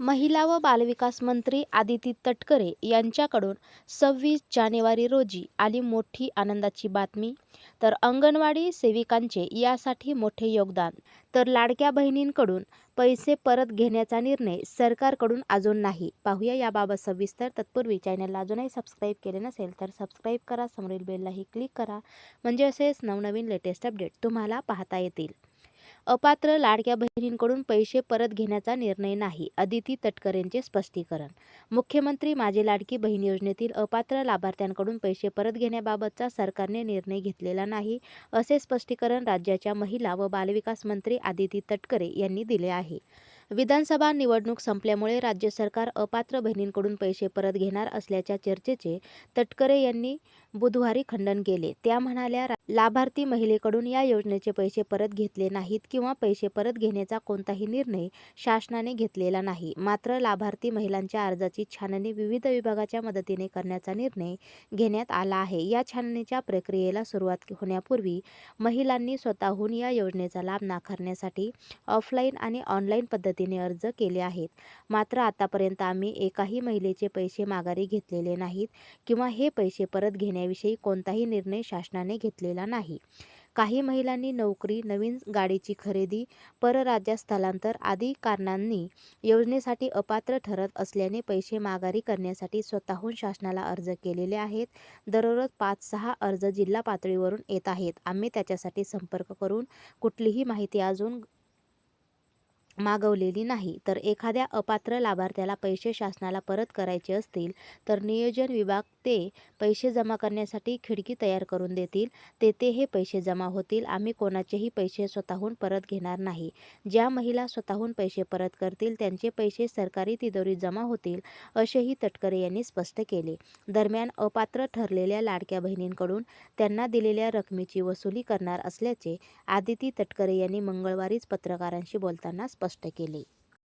महिला व बालविकास मंत्री आदिती तटकरे यांच्याकडून सव्वीस जानेवारी रोजी आली मोठी आनंदाची बातमी. तर अंगणवाडी सेविकांचे यासाठी मोठे योगदान. तर लाडक्या बहिणींकडून पैसे परत घेण्याचा निर्णय सरकारकडून अजून नाही. पाहूया याबाबत सविस्तर. तत्पूर्वी चॅनलला अजूनही सबस्क्राईब केले नसेल तर सबस्क्राईब करा. समोरील बेललाही क्लिक करा. म्हणजे असेच नवनवीन लेटेस्ट अपडेट तुम्हाला पाहता येतील. अपात्र लाडक्या बहिणींकडून पैसे परत घेण्याचा निर्णय नाही अदिती तटकरेंचे स्पष्टीकरण. मुख्यमंत्री माझी लाडकी बहीण योजनेतील अपात्र लाभार्थ्यांकडून पैसे परत घेण्याबाबतचा सरकारने निर्णय घेतलेला नाही असे स्पष्टीकरण राज्याच्या महिला व बालविकास मंत्री आदिती तटकरे यांनी दिले आहे. विधानसभा निवडणूक संपल्यामुळे राज्य सरकार अपात्र बहिणींकडून पैसे परत घेणार असल्याच्या चर्चेचे तटकरे यांनी बुधवारी खंडन केले. त्या म्हणाल्या लाभार्थी महिलेकडून या योजनेचे पैसे परत घेतले नाहीत किंवा पैसे परत घेण्याचा कोणताही निर्णय शासनाने घेतलेला नाही. मात्र लाभार्थी महिलांच्या अर्जाची छाननी विविध विभागाच्या मदतीने करण्याचा निर्णय घेण्यात आला आहे. या छाननीच्या प्रक्रियेला सुरुवात होण्यापूर्वी महिलांनी स्वतःहून या योजनेचा लाभ नाकारण्यासाठी ऑफलाईन आणि ऑनलाईन पद्धती पद्धतीने अर्ज केले आहेत. मात्र आतापर्यंत आम्ही एकाही महिलेचे पैसे माघारी घेतलेले नाहीत किंवा हे पैसे परत घेण्याविषयी कोणताही निर्णय शासनाने घेतलेला नाही. काही महिलांनी नोकरी नवीन गाडीची खरेदी परराज्यात स्थलांतर आदी कारणांनी योजनेसाठी अपात्र ठरत असल्याने पैसे माघारी करण्यासाठी स्वतःहून शासनाला अर्ज केलेले आहेत. दररोज पाच सहा अर्ज जिल्हा पातळीवरून येत आहेत. आम्ही त्याच्यासाठी संपर्क करून कुठलीही माहिती अजून मागवलेली नाही. तर एखाद्या अपात्र लाभार्थ्याला पैसे शासनाला परत करायचे असतील तर नियोजन विभाग ते पैसे जमा करण्यासाठी खिडकी तयार करून देतील. तेथे हे पैसे जमा होतील. आम्ही कोणाचेही पैसे स्वतःहून परत घेणार नाही. ज्या महिला स्वतःहून पैसे परत करतील त्यांचे पैसे सरकारी तिजोरीत जमा होतील असेही तटकरे यांनी स्पष्ट केले. दरम्यान अपात्र ठरलेल्या लाडक्या बहिणींकडून त्यांना दिलेल्या रकमेची वसुली करणार असल्याचे आदिती तटकरे यांनी मंगळवारीच पत्रकारांशी बोलताना स्पष्ट केले.